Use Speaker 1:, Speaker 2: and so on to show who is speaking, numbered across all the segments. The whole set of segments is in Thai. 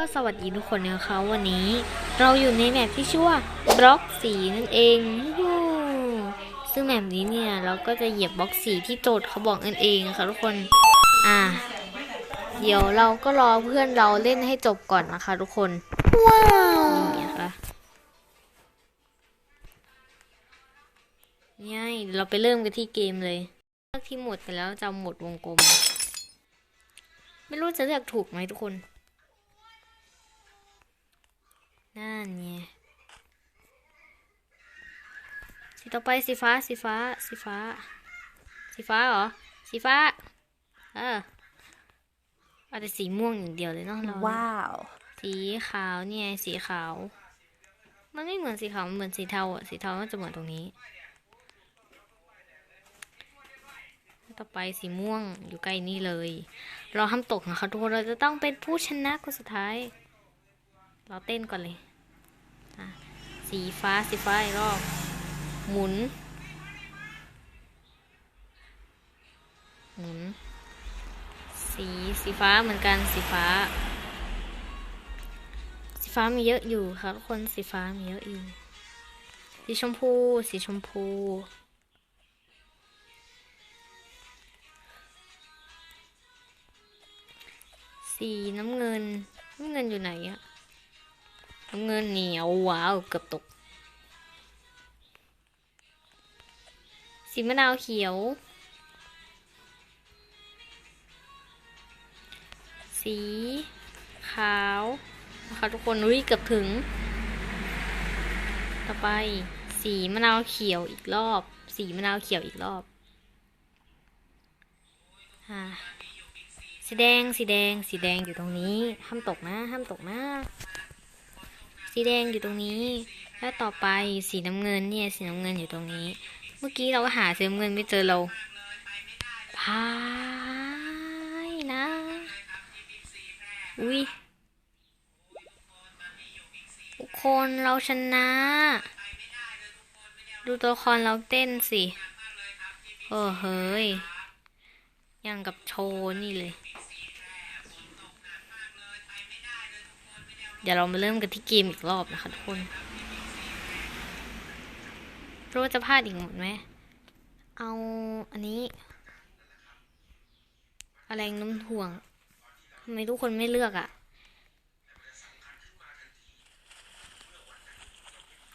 Speaker 1: ก็สวัสดีทุกคนนะคะวันนี้ เราอยู่ในแมปที่ชื่อว่าบล็อกสีนั่นเองซึ่งแมปนี้เนี่ยเราก็จะเหยียบบล็อกสีที่โจทย์เขาบอกนั่นเองค่ะทุกคน อ่า เดี๋ยวเราก็รอเพื่อนเราเล่นให้จบก่อนนะคะ ทุกคน ว้าวนี่นะคะนี่ไงเดี๋ยเราไปเริ่มกันที่เกมเลยเลือกที่หมดไปแล้วจะหมดวงกลม ไม่รู้จะเลือกถูกไหมทุกคน นั่นไงสีต่อไปสีฟ้าสีฟ้าสีฟ้า สีฟ้าเหรอ สีฟ้า เออเอาแต่สีม่วงอย่างเดียวเลยเนาะเรา
Speaker 2: ว้าว
Speaker 1: สีขาวเนี่ยสีขาว มันไม่เหมือนสีขาวมันเหมือนสีเทาอะสีเทามันจะเหมือนตรงนี้ ต่อไปสีม่วงอยู่ใกล้นี่เลย เราห้ามตกนะคะทุกคนเราจะต้องเป็นผู้ชนะคนสุดท้าย เราเต้นก่อนเลย สีฟ้าสีฟ้าอีกรอบ หมุน หมุน สีสีฟ้าเหมือนกันสีฟ้า สีฟ้ามีเยอะอยู่ครับทุกคนสีฟ้ามีเยอะอยู่ สีชมพู สีชมพูสีน้ำเงิน น้ำเงินอยู่ไหนอะ น้ำเงินเหนียวว้าวเกือบตก สีมะนาวเขียว สีขาวนะคะทุกคนอุ้ยเกือบถึง ต่อไป สีมะนาวเขียวอีกรอบ สีมะนาวเขียวอีกรอบอ่าสีแดงสีแดงสีแดงอยู่ตรงนี้ ห้ามตกนะ ห้ามตกนะ สีแดงอยู่ตรงนี้ แล้วต่อไปสีน้ำเงินเนี่ยสีน้ำเงินอยู่ตรงนี้ เมื่อกี้เราหาสีน้ำเงินไม่เจอเราพายนะ อุ้ยทุกคนเราชนะ ดูตัวละครเราเต้นสิเออเฮ้ยยังกับโชว์นี่เลย เดี๋ยวเรามาเริ่มกันที่เกมอีกรอบนะคะทุกคนรู้ว่าจะพลาดอีกหมดไหม เอาอันนี้ อะไรน้ำถ่วงทำไมทุกคนไม่เลือกอะ่ะ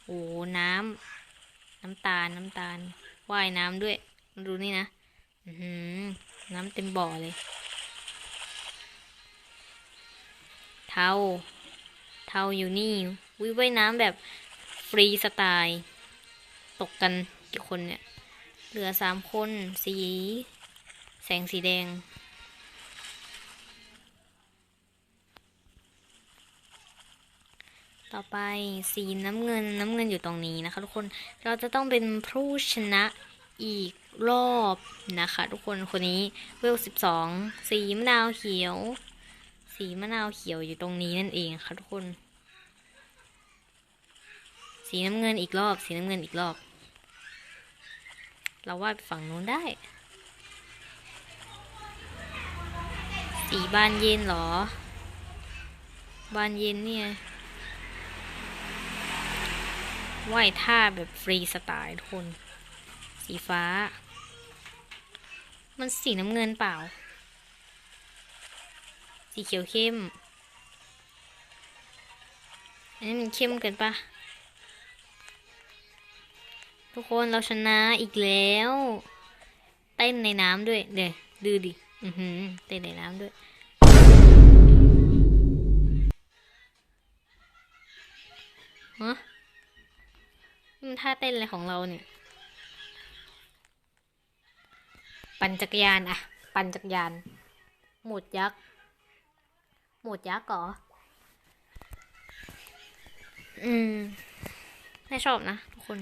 Speaker 1: โอ้ น้ำ น้ำตาล น้ำตาล ว่ายน้ำด้วย ดูนี่นะ อือน้ำเต็มบ่อเลย เทา เทาอยู่นี่ วิว่ายน้ำแบบฟรีสไตล์ ตกกันกี่คนเนี่ย เหลือสามคน สี แสงสีแดง ต่อไปสีน้ำเงินน้ำเงินอยู่ตรงนี้นะคะทุกคน เราจะต้องเป็นผู้ชนะอีกรอบนะคะ ทุกคนคนนี้เวลสิบสองสีมะนาวเขียว สีมะนาวเขียวอยู่ตรงนี้นั่นเองค่ะทุกคน สีน้ำเงินอีกรอบ สีน้ำเงินอีกรอบ เราวาดฝั่งนู้นได้ สีบานเย็นเหรอ บานเย็นเนี่ยว่ายท่าแบบฟรีสไตล์ทุกคน สีฟ้า มันสีน้ำเงินเปล่า สีเขียวเข้ม อันนี้มันเข้มเกินปะทุกคนเราชนะอีกแล้ว เต้นในน้ำด้วยเดี๋ยวดูดิ อือหือเต้นในน้ำด้วยฮะนี่มันท่าเต้นอะไรของเราเนี่ย ปั่นจักรยานอะปั่นจักรยาน หมวดยักษ์ หมดยักษ์เหรออืม ไม่ชอบนะทุกคน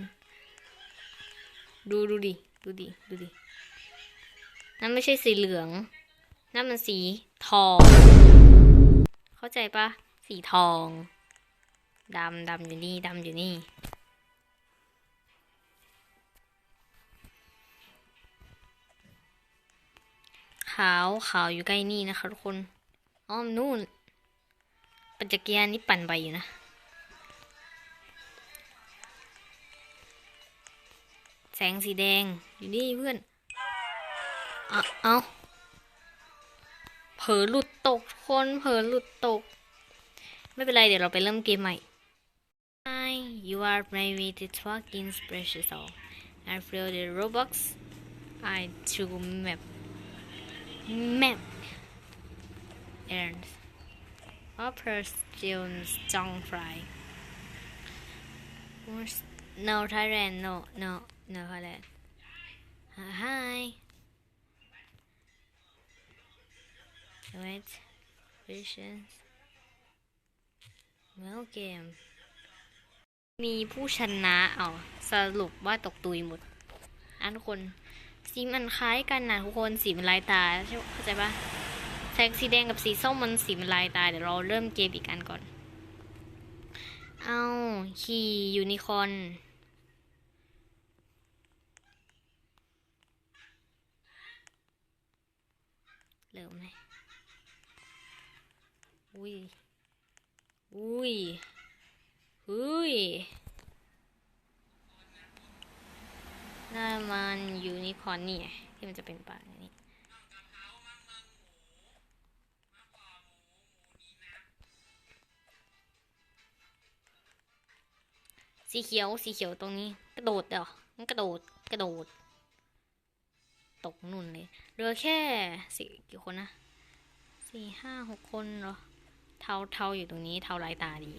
Speaker 1: ดูดูดิ ดูดิ ดูดิ นั่นไม่ใช่สีเหลือง นั่นมันสีทอง เข้าใจปะ สีทอง ดำดำอยู่นี่ ดำอยู่นี่ ขาวขาวอยู่ใกล้นี่นะคะทุกคน อ้อมนู่นประนจักรยานนี่ปั่นไปอยู่นะ แสงสีแดง อยู่นี่เพื่อนเอาเอาเผลอหลุดตกคนเผลอหลุดตก ไม่เป็นไร เดี๋ยวเราไปเริ่มเกมใหม่ Hi you are maybe the fucking special song I feel the Robux I to map map and upper still strong fry no Thailand no no no Thailand Uh, hi wait patience well game มีผู้ชนะเอาสรุปว่าตกตุยหมดอะทุกคนสีมันคล้ายกันนะทุกคนสีมันลายตาใช่เข้าใจปะ แสงสีแดงกับสีส้มมันสีมันลายตาเดี๋ยวเราเริ่มเกมอีกอันก่อน เอาขี่ยูนิคอร์นเริ่มเลยอุ้ย อุ้ยอุ้ยน่ามันยูนิคอร์นนี่ไงที่มันจะเป็นปากอย่างนี้ สีเขียวสีเขียวตรงนี้กระโดดเดี๋ยวมันกระโดดกระโดด ตกนุ่นเลยเหลือแค่สี่กี่คนนะสี่ห้าหกคนเหรอเทาเทาอยู่ตรงนี้ เทาลายตาดี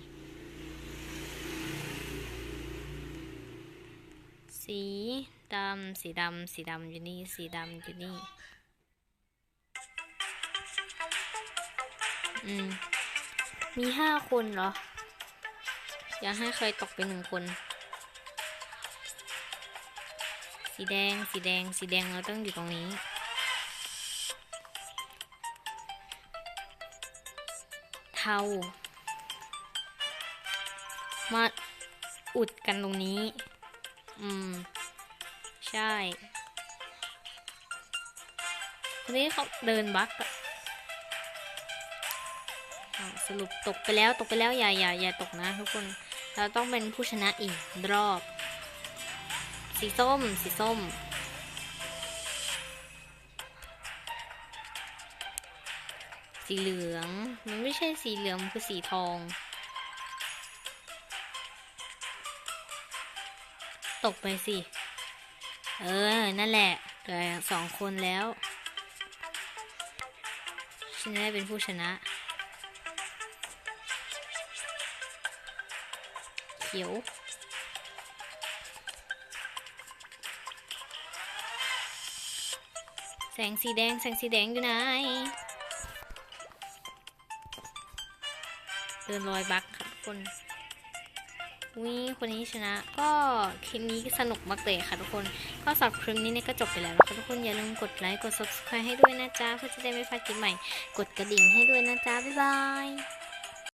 Speaker 1: สีดำสีดำสีดำอยู่นี่สีดำอยู่นี่อืมมีห้าคนเหรอ อยากให้ใครตกไปหนึ่งคน สีแดง สีแดง สีแดงเราต้องอยู่ตรงนี้ เทา มาอุดกันตรงนี้ อืม ใช่คนนี้เขาเดินบักอะสรุปตกไปแล้วตกไปแล้วอย่าอย่าอย่าตกนะทุกคน เราต้องเป็นผู้ชนะอีกรอบ สีส้ม สีส้ม สีเหลือง มันไม่ใช่สีเหลืองคือสีทอง ตกไปสิ เออ นั่นแหละเหลือสองคนแล้วฉันได้เป็นผู้ชนะ ขียวแสงสีแดงแสงสีแดงอยู่ไหนเดินลอยบักค่ะทุกคนวิคนนี้ชนะ ก็คลิปนี้สนุกมากเลยค่ะทุกคน ก็สำหรับคลิปนี้เนี่ยก็จบไปแล้วนะคะทุกคนอย่าลืมกดไลค์กด subscribe ให้ด้วยนะจ๊ะเพื่อจะได้ไม่พลาดคลิปใหม่ กดกระดิ่งให้ด้วยนะจ๊ะบ๊ายบาย